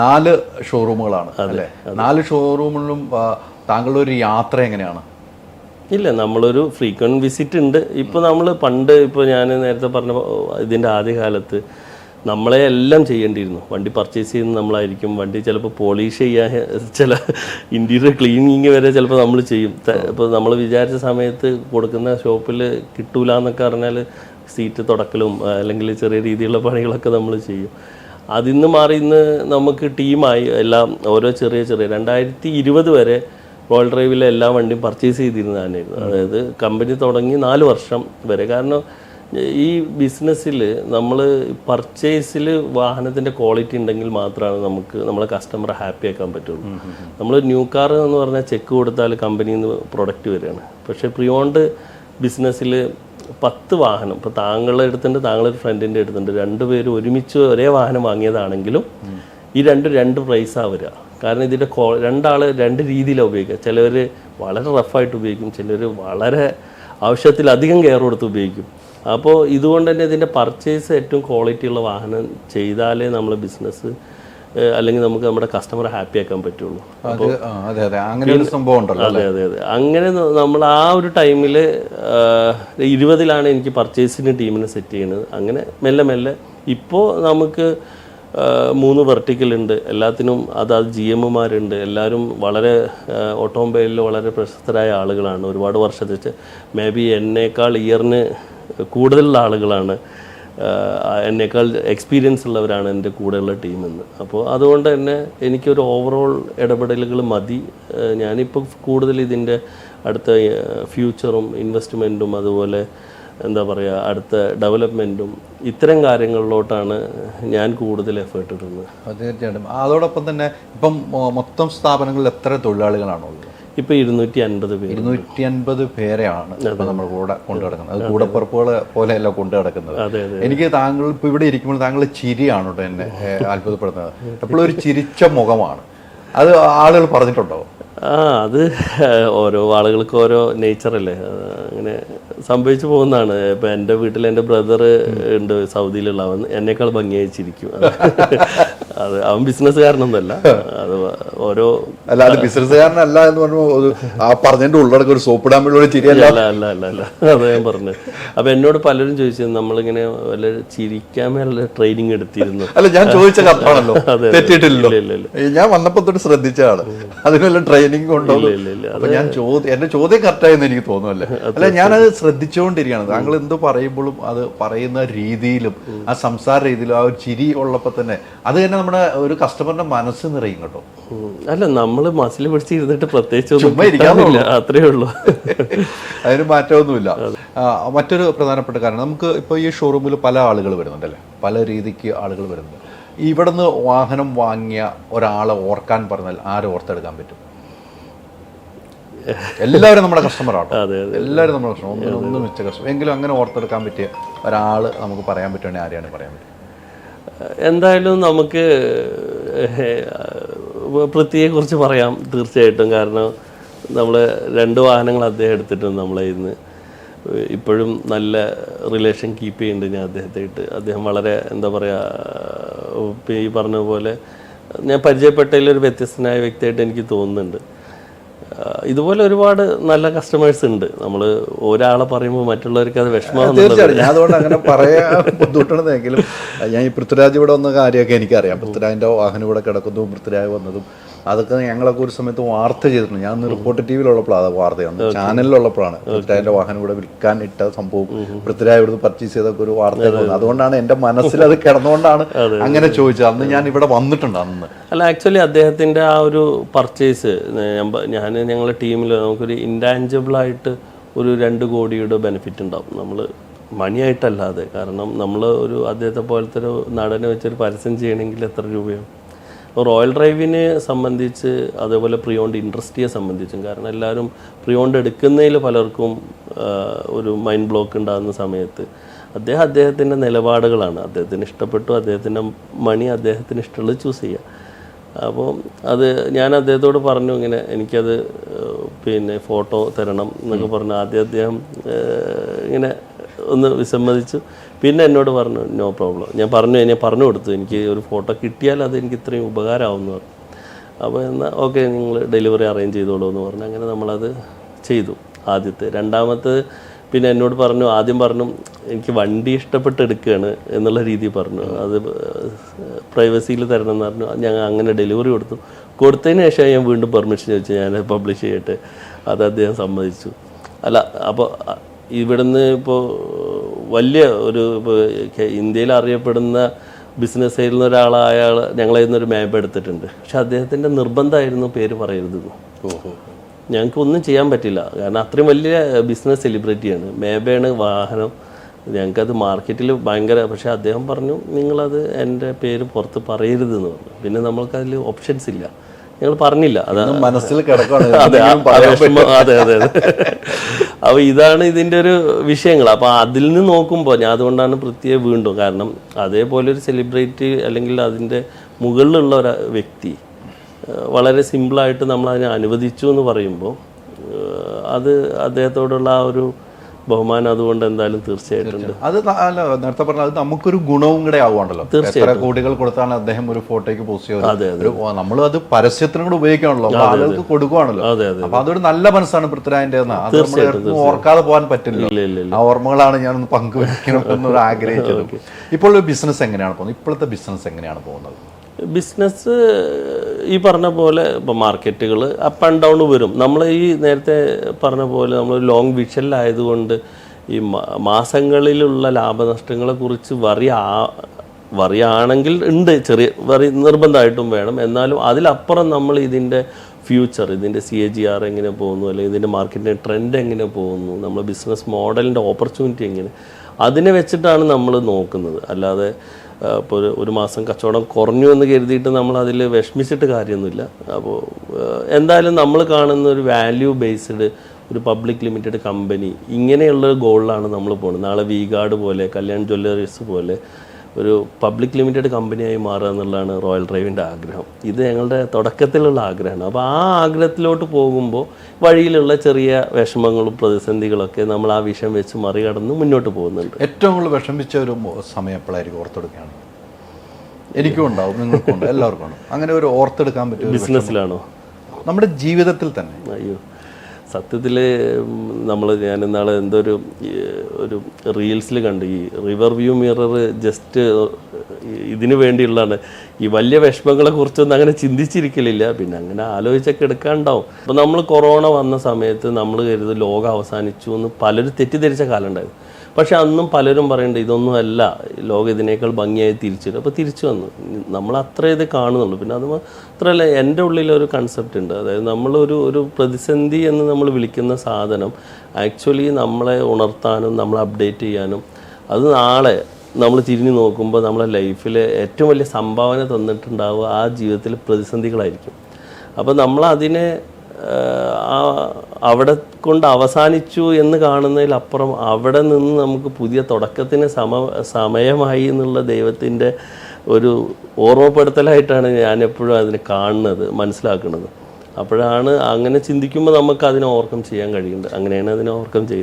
നാല് ഷോറൂമുകളാണ് അല്ലേ? നാല് ഷോറൂമിലും താങ്കളുടെ ഒരു യാത്ര എങ്ങനെയാണ്? ഇല്ല നമ്മളൊരു ഫ്രീക്വന്റ് വിസിറ്റ് ഉണ്ട്. ഇപ്പോൾ നമ്മൾ പണ്ട് ഇപ്പോൾ ഞാൻ നേരത്തെ പറഞ്ഞ ഇതിന്റെ ആദ്യകാലത്ത് നമ്മളെ എല്ലാം ചെയ്യേണ്ടിയിരുന്നു. വണ്ടി പർച്ചേസ് ചെയ്യുന്ന നമ്മളായിരിക്കും. വണ്ടി ചിലപ്പോൾ പോളിഷ് ചെയ്യാൻ ചില ഇന്റീരിയർ ക്ലീനിങ് വരെ ചിലപ്പോൾ നമ്മൾ ചെയ്യും. ഇപ്പോൾ നമ്മൾ വിചാരിച്ച സമയത്ത് കൊടുക്കുന്ന ഷോപ്പിൽ കിട്ടൂല എന്നൊക്കെ പറഞ്ഞാൽ സീറ്റ് തുടക്കലും അല്ലെങ്കിൽ ചെറിയ രീതിയിലുള്ള പണികളൊക്കെ നമ്മൾ ചെയ്യും. അതിൽ നിന്ന് മാറി ഇന്ന് നമുക്ക് ടീമായി എല്ലാം ഓരോ ചെറിയ ചെറിയ രണ്ടായിരത്തി ഇരുപത് വരെ റോയൽ ഡ്രൈവിലെ എല്ലാ വണ്ടിയും പർച്ചേസ് ചെയ്തിരുന്ന തന്നെയായിരുന്നു അതായത് കമ്പനി തുടങ്ങി നാല് വർഷം വരെ. കാരണം ഈ ബിസിനസ്സിൽ നമ്മൾ പർച്ചേസിൽ വാഹനത്തിന്റെ ക്വാളിറ്റി ഉണ്ടെങ്കിൽ മാത്രമാണ് നമുക്ക് നമ്മളെ കസ്റ്റമർ ഹാപ്പി ആക്കാൻ പറ്റുള്ളൂ. നമ്മൾ ന്യൂ കാർ എന്ന് പറഞ്ഞാൽ ചെക്ക് കൊടുത്താൽ കമ്പനിയിൽ നിന്ന് പ്രൊഡക്റ്റ് വരികയാണ്. പക്ഷേ പ്രിയോണ്ട് ബിസിനസ്സിൽ പത്ത് വാഹനം. ഇപ്പോൾ താങ്കളുടെ അടുത്തുണ്ട് താങ്കളൊരു ഫ്രണ്ടിന്റെ അടുത്തുണ്ട്. രണ്ടുപേരും ഒരുമിച്ച് ഒരേ വാഹനം വാങ്ങിയതാണെങ്കിലും ഈ രണ്ട് രണ്ട് പ്രൈസാണ് വരിക. കാരണം ഇതിന്റെ കോ രണ്ടാൾ രണ്ട് രീതിയിലാണ് ഉപയോഗിക്കുക. ചിലവർ വളരെ റഫായിട്ട് ഉപയോഗിക്കും ചിലർ വളരെ ആവശ്യത്തിലധികം കെയർ കൊടുത്ത് ഉപയോഗിക്കും. അപ്പോൾ ഇതുകൊണ്ട് തന്നെ ഇതിന്റെ പർച്ചേസ് ഏറ്റവും ക്വാളിറ്റിയുള്ള വാഹനം ചെയ്താലേ നമ്മൾ ബിസിനസ് അല്ലെങ്കിൽ നമുക്ക് നമ്മുടെ കസ്റ്റമറെ ഹാപ്പി ആക്കാൻ പറ്റുള്ളൂ. അത് അതെ അതെ. അങ്ങനെ ഒരു സംഭവം ഉണ്ടല്ലോ അതെ അതെ അതെ. അങ്ങനെ നമ്മൾ ആ ഒരു ടൈമിൽ ഇരുപതിലാണ് എനിക്ക് പർച്ചേസിന് ടീമിനെ സെറ്റ് ചെയ്യുന്നത്. അങ്ങനെ മെല്ലെ മെല്ലെ ഇപ്പോൾ നമുക്ക് മൂന്ന് വെർട്ടിക്കൽ ഉണ്ട്. എല്ലാത്തിനും അതാത് ജി എമ്മുമാരുണ്ട് എല്ലാവരും വളരെ ഓട്ടോമൊബൈലിൽ വളരെ പ്രശസ്തരായ ആളുകളാണ്. ഒരുപാട് വർഷത്തെ മേ ബി എന്നേക്കാൾ ഇയറിന് കൂടുതലുള്ള ആളുകളാണ്. എന്നേക്കാൾ എക്സ്പീരിയൻസ് ഉള്ളവരാണ് എന്റെ കൂടെയുള്ള ടീം എന്ന്. അപ്പോൾ അതുകൊണ്ട് തന്നെ എനിക്കൊരു ഓവറോൾ ഇടപെടലുകൾ മതി. ഞാനിപ്പോൾ കൂടുതൽ ഇതിന്റെ അടുത്ത ഫ്യൂച്ചറും ഇൻവെസ്റ്റ്മെന്റും അതുപോലെ എന്താ പറയുക അടുത്ത ഡെവലപ്മെന്റും ഇത്തരം കാര്യങ്ങളിലോട്ടാണ് ഞാൻ കൂടുതൽ എഫേർട്ട് ഇടുന്നത്. തീർച്ചയായിട്ടും. അതോടൊപ്പം തന്നെ ഇപ്പം മൊത്തം സ്ഥാപനങ്ങളിൽ എത്ര തൊഴിലാളികളാണുള്ളത്? ഇപ്പോൾ ഇരുന്നൂറ്റി അൻപത് പേര് ഇരുന്നൂറ്റി അൻപത് പേരെയാണ് ഇപ്പൊ നമ്മൾ കൂടെ കൊണ്ടു നടക്കുന്നത്. അത് കൂടപ്പുറപ്പുകളെ പോലെയല്ല കൊണ്ടു നടക്കുന്നത്. എനിക്ക് താങ്കൾ ഇപ്പൊ ഇവിടെ ഇരിക്കുമ്പോൾ താങ്കൾ ചിരിയാണ് കേട്ടോ എന്നെ അത്ഭുതപ്പെടുന്നത് എപ്പോഴും ഒരു ചിരിച്ച മുഖമാണ്. അത് ആളുകൾ പറഞ്ഞിട്ടുണ്ടോ? ആ അത് ഓരോ ആളുകൾക്ക് ഓരോ നേച്ചറല്ലേ അങ്ങനെ സംഭവിച്ചു പോകുന്നതാണ്. ഇപ്പം എന്റെ വീട്ടിൽ എന്റെ ബ്രദർ ഉണ്ട് സൗദിയിലുള്ള. അവൻ എന്നേക്കാൾ ഭംഗിയായി ചിരിക്കും അത് അവൻ ബിസിനസ്സുകാരനൊന്നുമല്ല അത് ഓരോ അല്ല അത് ബിസിനസ്സുകാരനല്ല എന്ന് പറഞ്ഞു ആ ഉള്ളടക്കം ഒരു സോപ്പിടാൻ വേണ്ടി ചിരിയല്ല? അല്ല അല്ല അല്ല അല്ല അത് ഞാൻ പറഞ്ഞു അപ്പം എന്നോട് പലരും ചോദിച്ചത് നമ്മളിങ്ങനെ വല്ല ചിരിക്കാൻ മേലെ ട്രെയിനിങ് എടുത്തിരുന്നു. അല്ല ഞാൻ ചോദിച്ച കത്താണല്ലോ. ഇല്ല, ഈ ഞാൻ വന്നപ്പോ തൊട്ട് ശ്രദ്ധിച്ചതാണ് അതിനുള്ള ട്രെയിനിങ് ഉണ്ടോ. ഞാൻ ചോദ്യം എന്റെ ചോദ്യം കറക്റ്റായെന്ന് എനിക്ക് തോന്നുന്നല്ലേ അല്ല ഞാനത് ശ്രദ്ധിച്ചുകൊണ്ടിരിക്കുകയാണ് താങ്കൾ എന്ത് പറയുമ്പോഴും അത് പറയുന്ന രീതിയിലും ആ സംസാര രീതിയിലും ആ ഒരു ചിരി ഉള്ളപ്പോൾ തന്നെ അത് തന്നെ നമ്മുടെ ഒരു കസ്റ്റമറിന്റെ മനസ്സ് നിറയും കേട്ടോ. അല്ല നമ്മൾ മസിൽ പിടിച്ചിരുന്നിട്ട് പ്രത്യേകിച്ച് ഒന്നും അത്രേ ഉള്ളൂ. അതിന് മാറ്റമൊന്നുമില്ല. മറ്റൊരു പ്രധാനപ്പെട്ട കാരണം നമുക്ക് ഇപ്പോൾ ഈ ഷോറൂമിൽ പല ആളുകൾ വരുന്നുണ്ടല്ലേ? പല രീതിക്ക് ആളുകൾ വരുന്നുണ്ട്. ഇവിടുന്ന് വാഹനം വാങ്ങിയ ഒരാളെ ഓർക്കാൻ പറഞ്ഞാൽ ആരെ ഓർത്തെടുക്കാൻ പറ്റും? എല്ലാവരും നമ്മുടെ കസ്റ്റമറാണ് എല്ലാവരും നമ്മുടെ കസ്റ്റമർ ഒന്നും ഒന്നും മിച്ച കസ്റ്റമർ എങ്കിലും അങ്ങനെ ഓർത്തെടുക്കാൻ പറ്റിയ ഒരാൾ നമുക്ക് പറയാൻ പറ്റുവാണെങ്കിൽ ആരെയാണ് പറയാൻ പറ്റും എന്തായാലും നമുക്ക് പൃഥ്വിയെക്കുറിച്ച് പറയാം തീർച്ചയായിട്ടും. കാരണം നമ്മൾ രണ്ട് വാഹനങ്ങൾ അദ്ദേഹം എടുത്തിട്ടുണ്ട് നമ്മളെ ഇന്ന് ഇപ്പോഴും നല്ല റിലേഷൻ കീപ്പ് ചെയ്യുന്നുണ്ട് ഞാൻ അദ്ദേഹത്തായിട്ട്. അദ്ദേഹം വളരെ എന്താ പറയുക ഈ പറഞ്ഞ പോലെ ഞാൻ പരിചയപ്പെട്ടതിൽ ഒരു വ്യത്യസ്തനായ വ്യക്തിയായിട്ട് എനിക്ക് തോന്നുന്നുണ്ട്. ഇതുപോലെ ഒരുപാട് നല്ല കസ്റ്റമേഴ്സ് ഉണ്ട്. നമ്മൾ ഒരാളെ പറയുമ്പോൾ മറ്റുള്ളവർക്ക് അത് വിഷമം ഞാൻ അതുകൊണ്ട് അങ്ങനെ പറയാൻ ബുദ്ധിമുട്ടുണ്ടെങ്കിലും ഞാൻ ഈ പൃഥ്വിരാജ് ഇവിടെ വന്ന കാര്യമൊക്കെ എനിക്കറിയാം. പൃഥ്വിരാജിന്റെ വാഹനം ഇവിടെ കിടക്കുന്നതും പൃഥ്വിരാജ് വന്നതും അതൊക്കെ ഞങ്ങളൊക്കെ ഒരു സമയത്ത് വാർത്ത ചെയ്തിട്ടുണ്ട്. ഞാൻ റിപ്പോർട്ട് ടി വിയിലുള്ളപ്പോഴാണ് അത് വാർത്തയാണ് ചാനലിലുള്ളപ്പോഴാണ് പൃഥ്വിരാജിന്റെ വാഹനം ഇവിടെ വിൽക്കാൻ ഇട്ട സംഭവം. പൃഥ്വിരാജ് ഇവിടുന്ന് പർച്ചേസ് ചെയ്തൊക്കെ ഒരു വാർത്ത അതുകൊണ്ടാണ് എന്റെ മനസ്സിൽ അത് കിടന്നുകൊണ്ടാണ് അങ്ങനെ ചോദിച്ചത്. അന്ന് ഞാൻ ഇവിടെ വന്നിട്ടുണ്ട് അന്ന്. അല്ല ആക്ച്വലി അദ്ദേഹത്തിന്റെ ആ ഒരു പർച്ചേസ് ഞാൻ ഞങ്ങളുടെ ടീമിൽ നമുക്കൊരു ഇൻടാഞ്ചിബിൾ ആയിട്ട് ഒരു രണ്ട് കോടിയുടെ ബെനിഫിറ്റ് ഉണ്ടാവും. നമ്മൾ മണിയായിട്ടല്ലാതെ. കാരണം നമ്മൾ ഒരു അദ്ദേഹത്തെ പോലത്തെ ഒരു നടനെ വെച്ചൊരു പരസ്യം ചെയ്യണമെങ്കിൽ എത്ര രൂപയോ റോയൽ ഡ്രൈവിനെ സംബന്ധിച്ച് അതേപോലെ പ്രിയോണ്ട് ഇൻഡസ്ട്രിയെ സംബന്ധിച്ചും കാരണം എല്ലാവരും പ്രിയോണ്ട് എടുക്കുന്നതിൽ പലർക്കും ഒരു മൈൻഡ് ബ്ലോക്ക് ഉണ്ടാകുന്ന സമയത്ത് അദ്ദേഹം അദ്ദേഹത്തിന്റെ നിലപാടുകളാണ്. അദ്ദേഹത്തിന് ഇഷ്ടപ്പെട്ടു അദ്ദേഹത്തിന്റെ മണി അദ്ദേഹത്തിന് ഇഷ്ടമുള്ളത് ചൂസ് ചെയ്യുക അപ്പോൾ അത് ഞാൻ അദ്ദേഹത്തോട് പറഞ്ഞു ഇങ്ങനെ എനിക്കത് പിന്നെ ഫോട്ടോ തരണം എന്നൊക്കെ പറഞ്ഞു ആദ്യം അദ്ദേഹം ഇങ്ങനെ ഒന്ന് വിസമ്മതിച്ചു. പിന്നെ എന്നോട് പറഞ്ഞു നോ പ്രോബ്ലം. ഞാൻ പറഞ്ഞു ഞാൻ പറഞ്ഞു കൊടുത്തു. എനിക്ക് ഒരു ഫോട്ടോ കിട്ടിയാൽ അത് എനിക്ക് ഇത്രയും ഉപകാരമാവുമെന്ന് പറഞ്ഞു. അപ്പോൾ എന്നാൽ ഓക്കെ നിങ്ങൾ ഡെലിവറി അറേഞ്ച് ചെയ്തോളൂ എന്ന് പറഞ്ഞു. അങ്ങനെ നമ്മളത് ചെയ്തു. ആദ്യത്തെ. രണ്ടാമത്തെ പിന്നെ എന്നോട് പറഞ്ഞു ആദ്യം പറഞ്ഞു എനിക്ക് വണ്ടി ഇഷ്ടപ്പെട്ട് എടുക്കുകയാണ് എന്നുള്ള രീതി പറഞ്ഞു. അത് പ്രൈവസിയിൽ തരണം എന്ന് പറഞ്ഞു. ഞങ്ങൾ അങ്ങനെ ഡെലിവറി കൊടുത്തു. കൊടുത്തതിന് ശേഷം ഞാൻ വീണ്ടും പെർമിഷൻ ചോദിച്ചു. ഞാൻ പബ്ലിഷ് ചെയ്യട്ടെ അത് അദ്ദേഹം സമ്മതിച്ചു. അല്ല അപ്പോൾ ഇവിടുന്ന് ഇപ്പോൾ വലിയ ഒരു ഇന്ത്യയിൽ അറിയപ്പെടുന്ന ബിസിനസ് ചെയ്യുന്ന ഒരാളായ ഞങ്ങളെ ഒരു മാപ്പ് എടുത്തിട്ടുണ്ട്. പക്ഷെ അദ്ദേഹത്തിന്റെ നിർബന്ധമായിരുന്നു പേര് പറയരുതെന്ന് ഓഹോ. ഞങ്ങൾക്ക് ഒന്നും ചെയ്യാൻ പറ്റില്ല. കാരണം അത്രയും വലിയ ബിസിനസ് സെലിബ്രിറ്റിയാണ് മേബയാണ് വാഹനം. ഞങ്ങൾക്കത് മാർക്കറ്റിൽ ഭയങ്കര പക്ഷേ അദ്ദേഹം പറഞ്ഞു നിങ്ങളത് എന്റെ പേര് പുറത്ത് പറയരുതെന്ന് പറഞ്ഞു. പിന്നെ നമ്മൾക്കതിൽ ഓപ്ഷൻസ് ഇല്ല. ഞങ്ങൾ പറഞ്ഞില്ല. അതാണ് മനസ്സിൽ കിടക്കുകയാണ് അതെ അതെ അതെ. അതെ അപ്പൊ ഇതാണ് ഇതിന്റെ ഒരു വിഷയങ്ങൾ. അപ്പോൾ അതിൽ നിന്ന് നോക്കുമ്പോൾ ഞാൻ അതുകൊണ്ടാണ് പ്രത്യേക വീണ്ടും കാരണം അതേപോലെ ഒരു സെലിബ്രിറ്റി അല്ലെങ്കിൽ അതിന്റെ മുകളിലുള്ള ഒരു വ്യക്തി വളരെ സിമ്പിളായിട്ട് നമ്മൾ അതിനെ അനുവദിച്ചു എന്ന് പറയുമ്പോൾ അത് അദ്ദേഹത്തോടുള്ള ആ ഒരു ബഹുമാനം അതുകൊണ്ട് എന്തായാലും തീർച്ചയായിട്ടുണ്ട് അത് അല്ല നേരത്തെ പറഞ്ഞ അത് നമുക്കൊരു ഗുണവും കൂടെ ആവുകയാണല്ലോ. എത്ര കോടികൾ കൊടുത്താണ് അദ്ദേഹം ഒരു ഫോട്ടോയ്ക്ക് പോസ്റ്റ് ചെയ്തത്? നമ്മൾ അത് പരസ്യത്തിനും കൂടെ ഉപയോഗിക്കണല്ലോ ആളുകൾക്ക് കൊടുക്കുകയാണല്ലോ അതെ അതെ അപ്പൊ അതൊരു നല്ല മനസ്സാണ് പൃഥ്വിരാജിന്റെ നമ്മൾ ഓർക്കാതെ പോകാൻ പറ്റില്ല ഇല്ല ഇല്ല ഇല്ല. ആ ഓർമ്മകളാണ് ഞാൻ പങ്കുവെക്കണം എന്നൊരു ആഗ്രഹിച്ചത് ഇപ്പോൾ ബിസിനസ് എങ്ങനെയാണ് പോകുന്നത്? ഇപ്പോഴത്തെ ബിസിനസ് എങ്ങനെയാണ് പോകുന്നത്? ബിസിനസ് ഈ പറഞ്ഞ പോലെ ഇപ്പോൾ മാർക്കറ്റുകൾ അപ്പ് ആൻഡ് ഡൗൺ വരും. നമ്മൾ ഈ നേരത്തെ പറഞ്ഞ പോലെ നമ്മൾ ലോങ് വിഷനിലായതുകൊണ്ട് ഈ മാസങ്ങളിലുള്ള ലാഭനഷ്ടങ്ങളെ കുറിച്ച് ആ വറിയാണെങ്കിൽ ഉണ്ട്. ചെറിയ വറി നിർബന്ധമായിട്ടും വേണം. എന്നാലും അതിലപ്പുറം നമ്മൾ ഇതിന്റെ ഫ്യൂച്ചർ ഇതിന്റെ സി എ ജി ആർ എങ്ങനെ പോകുന്നു അല്ലെങ്കിൽ ഇതിന്റെ മാർക്കറ്റിന്റെ ട്രെൻഡ് എങ്ങനെ പോകുന്നു നമ്മൾ ബിസിനസ് മോഡലിന്റെ ഓപ്പർച്യൂണിറ്റി എങ്ങനെ അതിനെ വെച്ചിട്ടാണ് നമ്മൾ നോക്കുന്നത്. അല്ലാതെ ഇപ്പോൾ ഒരു ഒരു മാസം കച്ചവടം കുറഞ്ഞു എന്ന് കരുതിയിട്ട് നമ്മൾ അതിൽ വിഷമിച്ചിട്ട് കാര്യമൊന്നുമില്ല. അപ്പോൾ എന്തായാലും നമ്മൾ കാണുന്ന ഒരു വാല്യൂ ബേസ്ഡ് ഒരു പബ്ലിക് ലിമിറ്റഡ് കമ്പനി ഇങ്ങനെയുള്ള ഗോളിലാണ് നമ്മൾ പോകുന്നത്. നാളെ വി ഗാർഡ് പോലെ കല്യാൺ ജ്വല്ലറീസ് പോലെ ഒരു പബ്ലിക് ലിമിറ്റഡ് കമ്പനിയായി മാറുക എന്നുള്ളതാണ് റോയൽ ഡ്രൈവിന്റെ ആഗ്രഹം. ഇത് ഞങ്ങളുടെ തുടക്കത്തിലുള്ള ആഗ്രഹമാണ്. അപ്പോൾ ആ ആഗ്രഹത്തിലോട്ട് പോകുമ്പോൾ വഴിയിലുള്ള ചെറിയ വിഷമങ്ങളും പ്രതിസന്ധികളൊക്കെ നമ്മൾ ആ വിഷം വെച്ച് മറികടന്ന് മുന്നോട്ട് പോകുന്നുണ്ട്. ഏറ്റവും കൂടുതൽ വിഷമിച്ച ഒരു സമയം എപ്പോഴായിരിക്കും ഓർത്തെടുക്കുകയാണ്? എനിക്കും ഉണ്ടാവും നിങ്ങൾക്കും എല്ലാവർക്കും അങ്ങനെ ഒരു ഓർത്തെടുക്കാൻ പറ്റും ബിസിനസ്സിലാണോ നമ്മുടെ ജീവിതത്തിൽ തന്നെ അയ്യോ. സത്യത്തിൽ നമ്മൾ ഞാൻ ഇന്നാളെ എന്തോ ഒരു ഒരു റീൽസിൽ കണ്ടു ഈ റിവർ വ്യൂ മിറർ ജസ്റ്റ് ഇതിനു വേണ്ടിയുള്ളതാണ്. ഈ വലിയ വിഷമങ്ങളെ കുറിച്ചൊന്നും അങ്ങനെ ചിന്തിച്ചിരിക്കലില്ല. പിന്നെ അങ്ങനെ ആലോചിച്ചൊക്കെ എടുക്കാണ്ടാവും. അപ്പോൾ നമ്മൾ കൊറോണ വന്ന സമയത്ത് നമ്മൾ കരുത് ലോകം അവസാനിച്ചു എന്ന് പലരും തെറ്റിദ്ധരിച്ച കാലം ഉണ്ടായിരുന്നു. പക്ഷെ അന്നും പലരും പറയുന്നുണ്ട് ഇതൊന്നും അല്ല ലോകം ഇതിനേക്കാൾ ഭംഗിയായി തിരിച്ചു അപ്പോൾ തിരിച്ചു വന്നു. നമ്മൾ അത്ര ഇത് കാണുന്നുള്ളൂ. പിന്നെ അത് മാത്രമല്ല എന്റെ ഉള്ളിലൊരു കൺസെപ്റ്റ് ഉണ്ട്. അതായത് നമ്മളൊരു ഒരു പ്രതിസന്ധി എന്ന് നമ്മൾ വിളിക്കുന്ന സാധനം ആക്ച്വലി നമ്മളെ ഉണർത്താനും നമ്മളെ അപ്ഡേറ്റ് ചെയ്യാനും അത് നാളെ നമ്മൾ തിരിഞ്ഞു നോക്കുമ്പോൾ നമ്മളെ ലൈഫിൽ ഏറ്റവും വലിയ സംഭാവന തന്നിട്ടുണ്ടാവുക ആ ജീവിതത്തിൽ പ്രതിസന്ധികളായിരിക്കും. അപ്പോൾ നമ്മൾ അതിനെ അവിടെ കൊണ്ട് അവസാനിച്ചു എന്ന് കാണുന്നതിലപ്പുറം അവിടെ നിന്ന് നമുക്ക് പുതിയ തുടക്കത്തിന് സമ സമയമായി എന്നുള്ള ദൈവത്തിന്റെ ഒരു ഓർമ്മപ്പെടുത്തലായിട്ടാണ് ഞാൻ എപ്പോഴും അതിനെ കാണുന്നത് മനസ്സിലാക്കുന്നത്. അപ്പോഴാണ് അങ്ങനെ ചിന്തിക്കുമ്പോൾ നമുക്ക് അതിനെ ഓവർകം ചെയ്യാൻ കഴിയുന്നത്. അങ്ങനെയാണ് അതിനെ ഓവർകം ചെയ്യുന്നത്